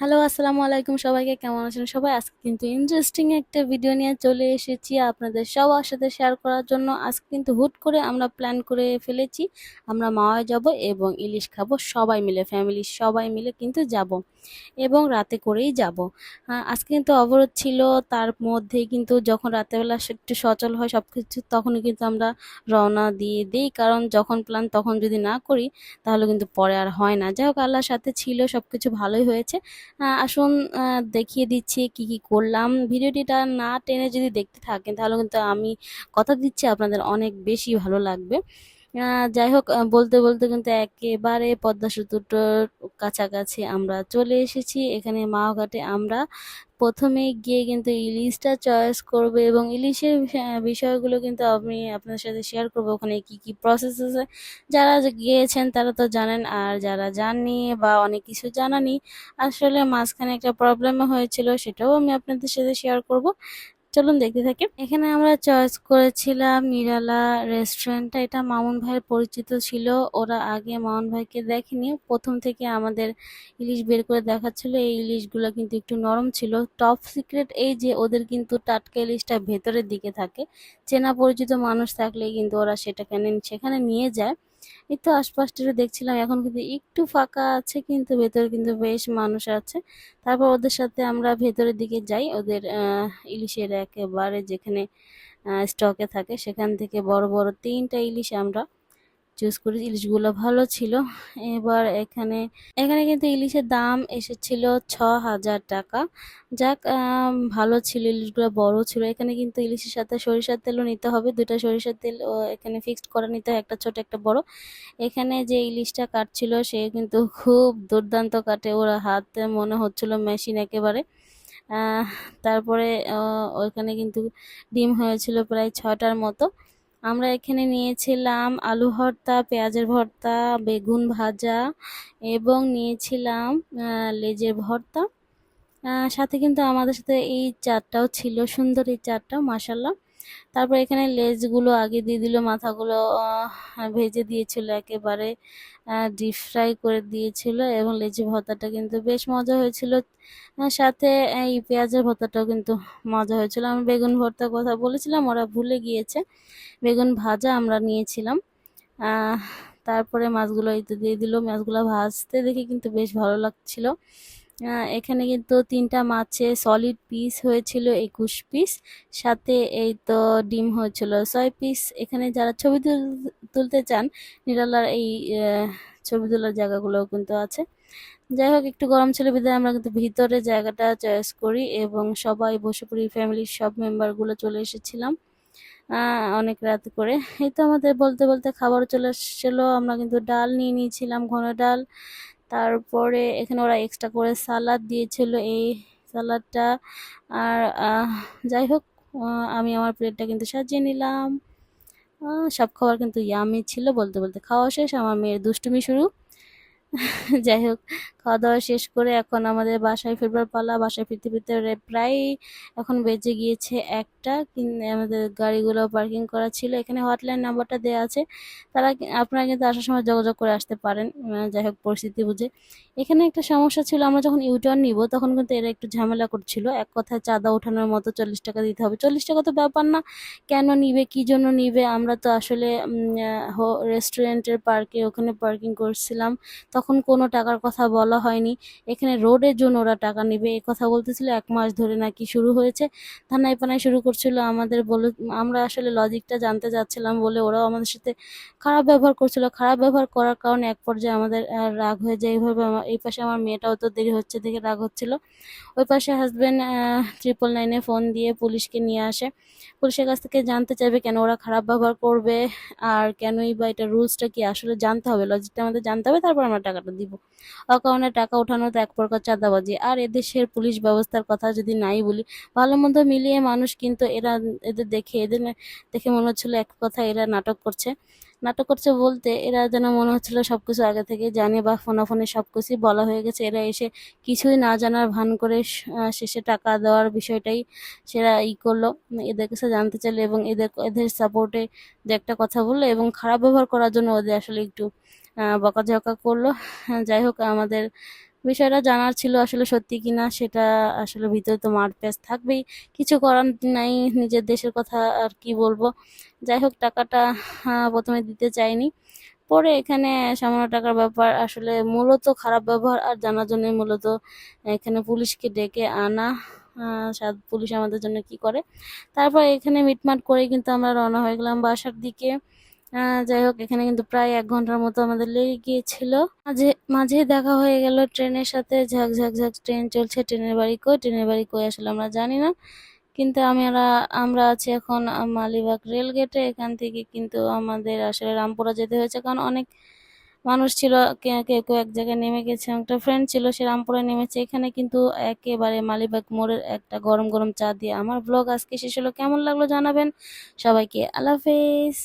Hello, আসসালামু আলাইকুম সবাইকে, কেমন আছেন সবাই? আজকে কিন্তু ইন্টারেস্টিং একটা ভিডিও নিয়ে চলে এসেছি আপনাদের সবার সাথে শেয়ার করার জন্য। আজকে কিন্তু হুট করে আমরা প্ল্যান করে ফেলেছি, আমরা মাওয়ায় যাব এবং ইলিশ খাব, সবাই মিলে ফ্যামিলি সবাই মিলে কিন্তু যাব এবং রাতে করেই যাব। আজকে কিন্তু অবরোধ ছিল, তার মধ্যেই কিন্তু যখন রাতেরবেলা একটু সচল হয় সব কিছু তখনই কিন্তু আমরা রওনা দিয়ে দিই, কারণ যখন প্ল্যান তখন যদি না করি, তাহলে কিন্তু পরে আর হয় না। যাই হোক, আল্লাহর সাথে ছিল সব কিছু ভালোই হয়েছে। আসুন দেখিয়ে দিচ্ছি কি কি করলাম। ভিডিওটিটা না টেনে যদি দেখতে থাকেন, তাহলে কিন্তু আমি কথা দিচ্ছি, আপনাদের অনেক বেশি ভালো লাগবে। যাই হোক বলতে বলতে কিন্তু একেবারে পদ্মা সেতুটার কাছাকাছি আমরা চলে এসেছি। এখানে মাওঘাটে আমরা প্রথমে গিয়ে কিন্তু ইলিশটা চয়েস করব এবং ইলিশের বিষয়গুলো কিন্তু আমি আপনার সাথে শেয়ার করব। ওখানে কি কি প্রসেস আছে? যারা গিয়েছেন তারা তো জানেন, আর যারা জাননি বা অনেক কিছু জানানি, আসলে মাঝখানে একটা প্রবলেম হয়েছিল, সেটাও আমি আপনাদের সাথে শেয়ার করব। চলুন দেখতে থাকি। এখানে আমরা চয়েস করেছিলাম নিরালা রেস্টুরেন্টটা এটা মামুন ভাইয়ের পরিচিত ছিল। ওরা আগে মামুন ভাইকে দেখেনি। প্রথম থেকে আমাদের ইলিশ বের করে দেখাচ্ছিল। এই ইলিশগুলো কিন্তু একটু নরম ছিল। টপ সিক্রেট এই যে ওদের কিন্তু টাটকা ইলিশটা ভেতরের দিকে থাকে। চেনা পরিচিত মানুষ থাকলে কিন্তু ওরা সেটাকে সেখানে নিয়ে যায়। এই তো আশপাশটা দেখছিলাম, এখন কিন্তু একটু ফাঁকা আছে, কিন্তু ভেতরে কিন্তু বেশ মানুষ আছে। তারপর ওদের সাথে আমরা ভেতরের দিকে যাই, ওদের ইলিশের একেবারে যেখানে স্টকে থাকে, সেখান থেকে বড় বড় তিনটা ইলিশ আমরা চুজ করি ইলিশগুলো ভালো ছিল। এবার এখানে এখানে কিন্তু ইলিশের দাম এসেছিল ছ হাজার টাকা। যাক ভালো ছিল, ইলিশগুলো বড় ছিল। এখানে কিন্তু ইলিশের সাথে সরিষার তেলও নিতে হবে। দুটা সরিষার তেল এখানে ফিক্সড করে নিতে হয়, একটা ছোট, একটা বড়। এখানে যে ইলিশটা কাটছিল, সে কিন্তু খুব দুর্দান্ত কাটে। ওর হাতে মনে হচ্ছিল মেশিন একেবারে। তারপরে ওইখানে কিন্তু ডিম হয়েছিল প্রায় ছটার মতো। আমরা এখানে নিয়েছিলাম আলু ভর্তা, পেঁয়াজের ভর্তা, বেগুন ভাজা এবং নিয়েছিলাম লেজের ভর্তা। সাথে কিন্তু আমাদের সাথে এই চারটাও ছিল, সুন্দর এই চারটা মাসাল্লাহ তারপর এখানে লেজগুলো আগে দিয়ে দিল, মাথাগুলো ভেজে দিয়েছিল একেবারে ডিপ ফ্রাই করে দিয়েছিল এবং লেজি ভর্তাটা কিন্তু বেশ মজা হয়েছিল। সাথে এই পেঁয়াজের ভর্তাটাও কিন্তু মজা হয়েছিল। আমি বেগুন ভর্তার কথা বলেছিলাম, ওরা ভুলে গিয়েছে। বেগুন ভাজা আমরা নিয়েছিলাম। তারপরে মাছগুলো এই দিয়ে দিল। মাছগুলো ভাজতে দেখে কিন্তু বেশ ভালো লাগছিল। এখানে কিন্তু তিনটা মাছে সলিড পিস হয়েছিল, একুশ পিস সাথে এই তো ডিম হয়েছিল ছয় পিস এখানে যারা ছবি তুলতে চান, নিরালার এই ছবি তোলার জায়গাগুলোও কিন্তু আছে। যাই হোক, একটু গরম ছিল বিধায় আমরা কিন্তু ভিতরে জায়গাটা চয়েস করি এবং সবাই বসে পড়ি ফ্যামিলির সব মেম্বারগুলো চলে এসেছিলাম অনেক রাত করে। এই তো আমাদের বলতে বলতে খাবার চলে এসেছিল, আমরা কিন্তু ডাল নিয়ে নিয়েছিলাম, ঘন ডাল। তারপরে এখানে ওরা এক্সট্রা করে সালাদ দিয়েছিল এই সালাদটা আর যাই হোক আমি আমার প্লেটটা কিন্তু সাজিয়ে নিলাম। সব খাবার কিন্তু ইয়ামি ছিল, বলতে বলতে খাওয়া শেষ। আমার মেয়ের দুষ্টুমি শুরু। যাই হোক খাওয়া দাওয়া শেষ করে এখন আমাদের বাসায় ফেরবার পালা। বাসায় ফিরতে ফিরতে প্রায় এখন বেজে গিয়েছে একটা। আমাদের গাড়িগুলো পার্কিং করা ছিল। এখানে হটলাইন নাম্বারটা দেওয়া আছে। তারা আপনারা কিন্তু আসার সময় যোগাযোগ করে আসতে পারেন। যাই হোক, পরিস্থিতি বুঝে। এখানে একটা সমস্যা ছিল, আমরা যখন ইউটার্ন নিব, তখন কিন্তু এরা একটু ঝামেলা করছিল। এক কথায় চাঁদা ওঠানোর মতো চল্লিশ টাকা দিতে হবে। চল্লিশ টাকা তো ব্যাপার না। কেন নিবে? কি জন্য নিবে? আমরা তো আসলে রেস্টুরেন্টের পার্কে ওখানে পার্কিং করছিলাম। তখন কোনো টাকার কথা বলা হয়নি। এখানে রোডের জন্য ওরা টাকা নেবে। এ কথা বলতেছিল, এক মাস ধরে নাকি শুরু হয়েছে। থানায় পানায় শুরু করছিল আমাদের বলে, আমরা আসলে লজিকটা জানতে যাচ্ছিলাম বলে ওরাও আমাদের সাথে খারাপ ব্যবহার করছিল। খারাপ ব্যবহার করার কারণে এক পর্যায়ে আমাদের রাগ হয়ে যায়। এইভাবে এই পাশে আমার মেয়েটাও তো দেরি হচ্ছে, দেখে রাগ হচ্ছিল। ওই পাশে হাজব্যান্ড ট্রিপল নাইনে ফোন দিয়ে পুলিশকে নিয়ে আসে। পুলিশের কাছ থেকে জানতে চাইবে কেন ওরা খারাপ ব্যবহার করবে আর কেনই বা এটা রুলসটা কি? আসলে জানতে হবে লজিকটা আমাদের জানতে হবে, তারপর আমরা টাকাটা দিব। অকারণে টাকা ওঠানো তো এক প্রকার চাঁদাবাজি। আর এদেশের পুলিশ ব্যবস্থার কথা যদি নাই বলি, ভালো মন্দ মিলিয়ে মানুষ কিন্তু এরা এদের দেখে এদের দেখে মনে হচ্ছিল এক কথা এরা নাটক করছে। নাটক করছে বলতে এরা যেন মনে হচ্ছিল সব কিছু আগে থেকে জানে বা ফোনাফোনে সব কিছুই বলা হয়ে গেছে। এরা এসে কিছুই না জানার ভান করে শেষে টাকা দেওয়ার বিষয়টাই সেরা ই করল। এদের কাছে জানতে চাইলো এবং এদের এদের সাপোর্টে যে একটা কথা বলল এবং খারাপ ব্যবহার করার জন্য ওদের আসলে একটু বকাঝকা করল। যাই হোক, আমাদের বিষয়টা জানার ছিল আসলে সত্যি কিনা, সেটা আসলে ভিতরে তো মার প্যাচ থাকবেই। কিছু করার নাই, নিজের দেশের কথা আর কি বলব। যাই হোক, টাকাটা প্রথমে দিতে চাইনি। পরে এখানে সামান্য টাকার ব্যাপার, আসলে মূলত খারাপ ব্যবহার আর জানার জন্য মূলত এখানে পুলিশকে ডেকে আনা। সাত পুলিশ আমাদের জন্য কি করে? তারপর এখানে মিটমাট করে কিন্তু আমরা রওনা হয়ে গেলাম বাসার দিকে। যাই হোক, এখানে কিন্তু প্রায় এক ঘণ্টার মতো আমাদের লেগে গিয়েছিল। মাঝে মাঝে দেখা হয়ে গেল ট্রেনের সাথে। ঝাঁক ঝাঁক ঝাঁক, ট্রেন চলছে। ট্রেনের বাড়ি কই? ট্রেনের বাড়ি কই আসলে আমরা জানি না। কিন্তু আমরা আমরা আছি এখন মালিবাগ রেল গেটে। এখান থেকে কিন্তু আমাদের আসলে রামপুরা যেতে হয়েছে। কারণ অনেক মানুষ ছিল কেউ কেউ এক জায়গায় নেমে গেছে। একটা ফ্রেন্ড ছিল, সে রামপুরে নেমেছে। এখানে কিন্তু একেবারে মালিবাগ মোড়ের একটা গরম গরম চা দিয়ে আমার ব্লগ আজকে শেষ হলো। কেমন লাগল জানাবেন সবাইকে। আল্লাহ হাফেজ।